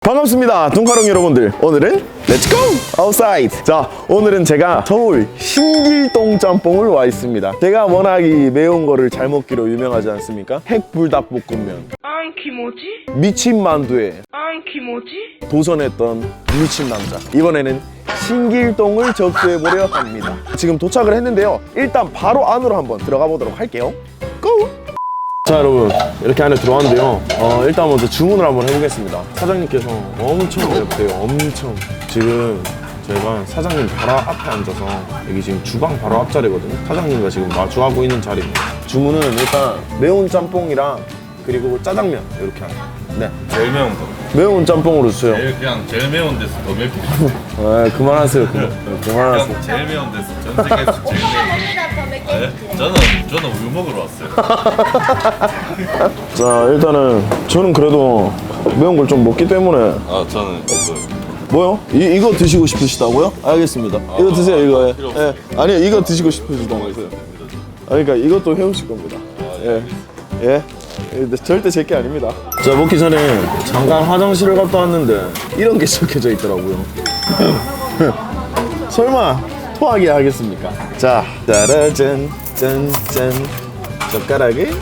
반갑습니다 둥카롱 여러분들. 오늘은 렛츠고 아웃사이드 자 오늘은 제가 서울 신길동 짬뽕을 와 있습니다. 제가 워낙 이 매운 거를 잘 먹기로 유명하지 않습니까? 핵불닭볶음면. 안키모지? 미친 만두에 안키모지? 도전했던 미친 남자. 이번에는 신길동을 접수해보려 합니다. 지금 도착을 했는데요. 일단 바로 안으로 한번 들어가 보도록 할게요. 고! 자 여러분 이렇게 안에 들어왔는데요. 어, 일단 먼저 주문을 한번 해보겠습니다. 사장님께서 엄청 어렵대요. 엄청. 지금 저희가 사장님 바로 앞에 앉아서 여기 지금 주방 바로 앞자리거든요. 사장님과 지금 마주하고 있는 자리입니다. 주문은 일단 매운 짬뽕이랑 그리고 짜장면 이렇게 하네요 네. 제일 매운 거. 매운 짬뽕으로 주세요. 제일 그냥 제일 매운 데서 더 맵고 아, 그만하세요. 그만, 그만하세요. 그냥 제일 매운 데서 전 세계에서 제일 매운. 아, 예? 저는 저는 우유 먹으러 왔어요. 자 일단은 저는 그래도 매운 걸 좀 먹기 때문에 아 저는 그 뭐요? 이, 이거 드시고 싶으시다고요? 알겠습니다. 이거 드세요, 이거. 예. 필요 예. 아니요, 이거 드시고 싶으시다고요. 아, 그러니까 이것도 해오실 겁니다. 예. 예. 예, 절대 제게 아닙니다. 자, 먹기 전에 잠깐 화장실을 갔다 왔는데 이런 게 적혀져 있더라고요. 설마 토하게 하겠습니까? 자, 짜라잔, 짠, 짠. 젓가락에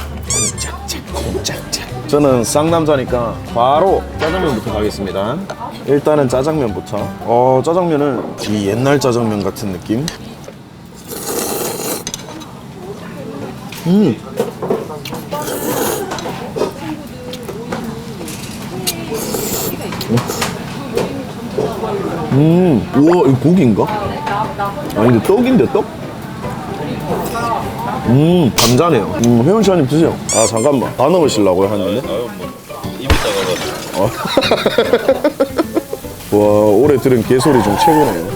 짝짝, 짝짝. 저는 쌍남자니까 바로 짜장면부터 가겠습니다. 일단은 짜장면부터. 어, 짜장면은 이 옛날 짜장면 같은 느낌. 음. 음, 우와, 이거 고기인가? 아니, 근데 떡인데, 떡? 음, 감자네요. 음, 회원 씨한입 드세요. 아, 잠깐만. 다 넣으시려고요, 한 입에? 아유 뭐 입이 작아가지고. 와, 올해 들은 개소리 중 최고네요.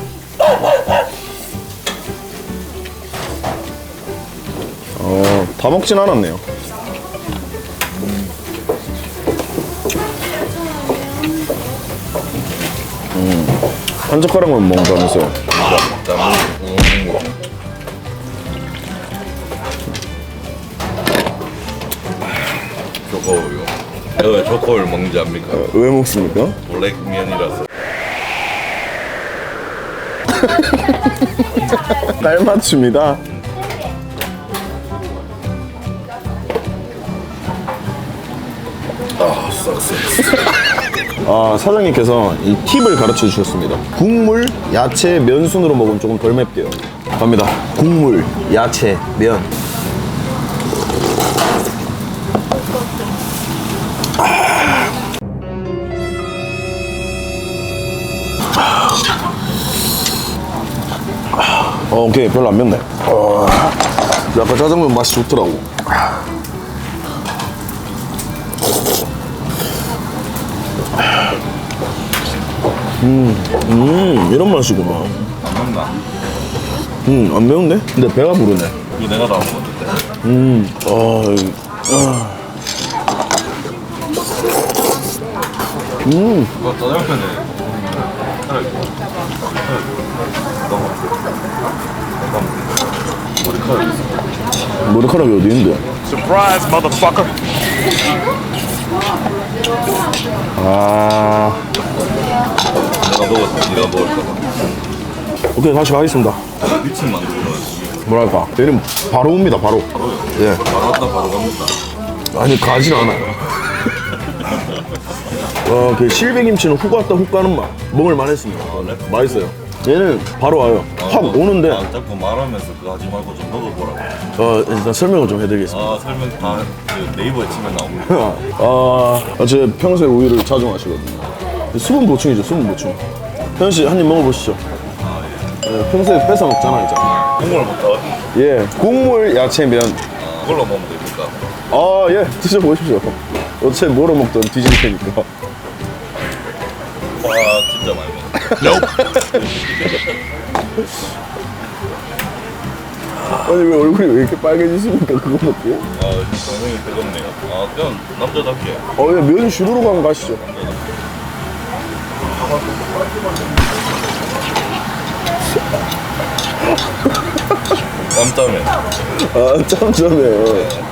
어, 다 먹진 않았네요. 음, 한 젓가락만 먹는다면서요. 뭐. 초코우유. 왜 초코우유 먹는지 압니까? 왜 먹습니까? 블랙면이라서. 딸 맞춤이다. 아 썩스. 아, 사장님께서 이 팁을 가르쳐 주셨습니다. 국물, 야채, 면 순으로 먹으면 조금 덜 맵대요. 갑니다. 국물, 야채, 면. 어, 오케이. 별로 안 맵네. 어, 약간 짜장면 맛이 좋더라고. 음, 이런 맛이구나. 안 먹나? 음, 안 매운데? 근데 배가 부르네. 이거 내가 다 먹었는데. 음, 아, 이- 아. 음, 이거 짜장면에. 머리카락. 머리카락이 어디 있는데? Surprise, motherfucker. 아, 내가 먹었어. 네가 먹을까봐. 오케이, 다시 가겠습니다. 미친 만두는 뭐랄까, 얘는 바로 옵니다, 바로. 예. 바로 왔다 바로 갑니다. 아니, 가진 않아요. 어, 그 실비김치는 훅 왔다 훅 가는 맛. 먹을 만 했습니다. 맛있어요. 얘는 바로 와요. 확 오는데, 아, 자꾸 말하면서 그거 하지 말고 좀 먹어보라고. 어, 일단 설명을 좀 해드리겠습니다. 아 설명 다 그 네이버에 치면 나옵니다. 아, 제가 평소에 우유를 자주 마시거든요. 수분 보충이죠, 수분 보충. 현 씨, 한 입 먹어보시죠. 네, 평소에 뺏어 먹잖아, 이제. 국물 부터 예, 국물, 야채, 면. 아, 그걸로 먹으면 됩니까? 아, 예, 드셔보십시오. 어차피 뭐로 먹든 뒤질 테니까. 와 진짜 많이 먹어. 아니, 왜 얼굴이 왜 이렇게 빨개지십니까, 그거 먹고? 아 정성이 뜨겁네요. 아 그냥 남자답게. 어, 예, 면 주르러 가면 가시죠. 아, 참 전에.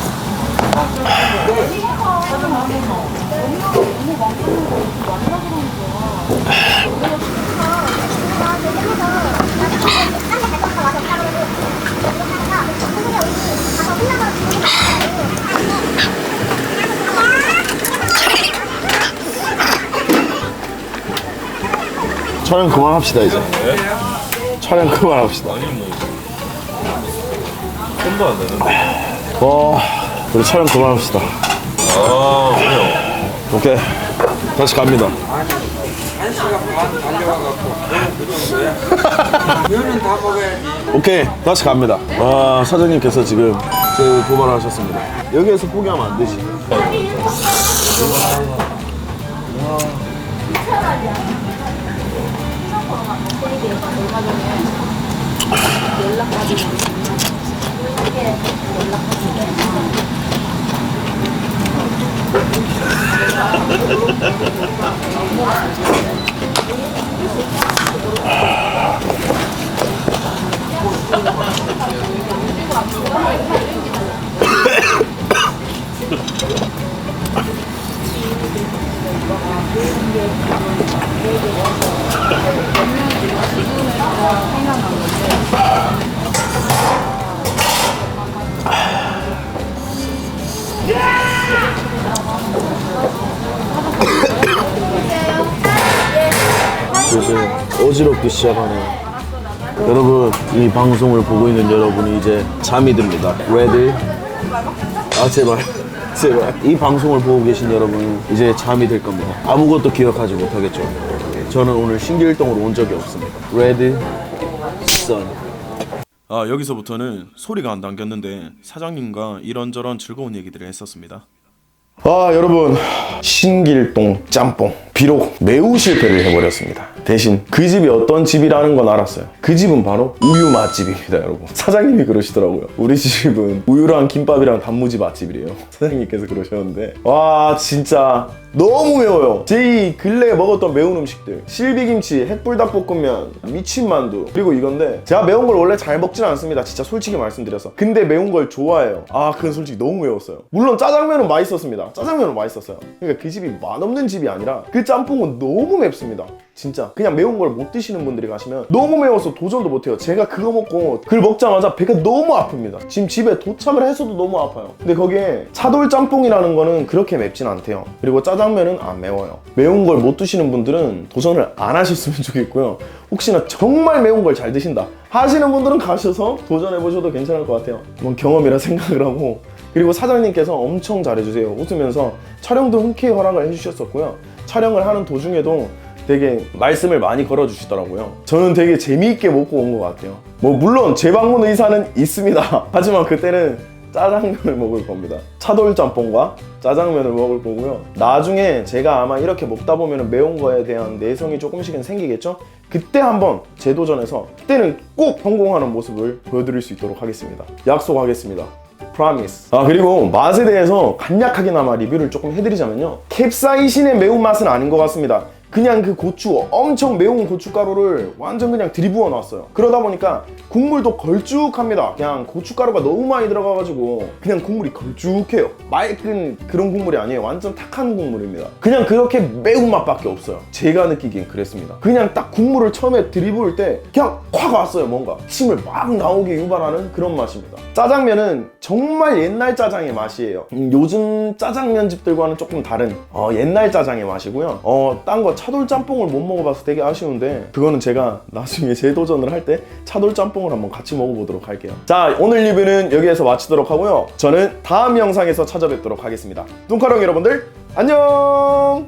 촬영 그만합시다 이제. 촬영 그만합시다. 아니 뭐 손도 안 되는데 와, 우리 촬영 그만합시다. 아 그래요 오케이, 다시 갑니다. 면은 다 먹어야지. 오케이, 다시 갑니다. 와, 사장님께서 지금 저 도발하셨습니다. 여기에서 포기하면 안 되지. 요즘 어지럽기 시작하네요. 여러분, 이 방송을 보고 있는 여러분이 이제 잠이 듭니다. 레디? 아, 제발. 제발. 이 방송을 보고 계신 여러분은 이제 잠이 들 겁니다. 아무것도 기억하지 못하겠죠. 저는 오늘 신길동으로 온 적이 없습니다. 레디? 선. 아, 여기서부터는 소리가 안 담겼는데 사장님과 이런저런 즐거운 얘기들을 했었습니다. 아 여러분. 신길동 짬뽕. 비록 매우 실패를 해버렸습니다. 대신 그 집이 어떤 집이라는 건 알았어요. 그 집은 바로 우유 맛집입니다 여러분. 사장님이 그러시더라고요. 우리 집은 우유랑 김밥이랑 단무지 맛집이래요. 사장님께서 그러셨는데. 와 진짜 너무 매워요. 제 이 근래에 먹었던 매운 음식들. 실비김치 햇불닭볶음면 미친만두. 그리고 이건데 제가 매운 걸 원래 잘 먹진 않습니다. 진짜 솔직히 말씀드려서. 근데 매운 걸 좋아해요. 아 그건 솔직히 너무 매웠어요. 물론 짜장면은 맛있었습니다. 짜장면은 맛있었어요. 그러니까 그 집이 맛없는 집이 아니라 그 짬뽕은 너무 맵습니다 진짜 그냥 매운 걸 못 드시는 분들이 가시면 너무 매워서 도전도 못해요. 제가 그거 먹고 그걸 먹자마자 배가 너무 아픕니다. 지금 집에 도착을 해서도 너무 아파요. 근데 거기에 차돌 짬뽕이라는 거는 그렇게 맵진 않대요. 그리고 짜장면은 안 매워요. 매운 걸 못 드시는 분들은 도전을 안 하셨으면 좋겠고요. 혹시나 정말 매운 걸 잘 드신다 하시는 분들은 가셔서 도전해 보셔도 괜찮을 것 같아요. 이건 경험이라 생각을 하고. 그리고 사장님께서 엄청 잘해주세요. 웃으면서 촬영도 흔쾌히 허락을 해주셨었고요. 촬영을 하는 도중에도 되게 말씀을 많이 걸어주시더라고요. 저는 되게 재미있게 먹고 온 것 같아요. 뭐 물론 재방문 의사는 있습니다. 하지만 그때는 짜장면을 먹을 겁니다. 차돌 짬뽕과 짜장면을 먹을 거고요. 나중에 제가 아마 이렇게 먹다 보면 매운 거에 대한 내성이 조금씩은 생기겠죠? 그때 한번 재도전해서 그때는 꼭 성공하는 모습을 보여드릴 수 있도록 하겠습니다. 약속하겠습니다. 프라미스. 아 그리고 맛에 대해서 간략하게나마 리뷰를 조금 해드리자면요. 캡사이신의 매운맛은 아닌 것 같습니다. 그냥 그 고추 엄청 매운 고춧가루를 완전 그냥 들이부어 놨어요. 그러다 보니까 국물도 걸쭉합니다. 그냥 고춧가루가 너무 많이 들어가가지고 그냥 국물이 걸쭉해요. 맑은 그런 국물이 아니에요. 완전 탁한 국물입니다. 그냥 그렇게 매운맛밖에 없어요. 제가 느끼기엔 그랬습니다. 그냥 딱 국물을 처음에 들이부을 때 그냥 확 왔어요 뭔가. 침을 막 나오게 유발하는 그런 맛입니다. 짜장면은 정말 옛날 짜장의 맛이에요. 음, 요즘 짜장면 집들과는 조금 다른 어, 옛날 짜장의 맛이고요. 어, 딴거 차돌 짬뽕을 못 먹어봐서 되게 아쉬운데 그거는 제가 나중에 재도전을 할 때 차돌 짬뽕을 한번 같이 먹어보도록 할게요. 자 오늘 리뷰는 여기에서 마치도록 하고요. 저는 다음 영상에서 찾아뵙도록 하겠습니다. 뚱카롱 여러분들 안녕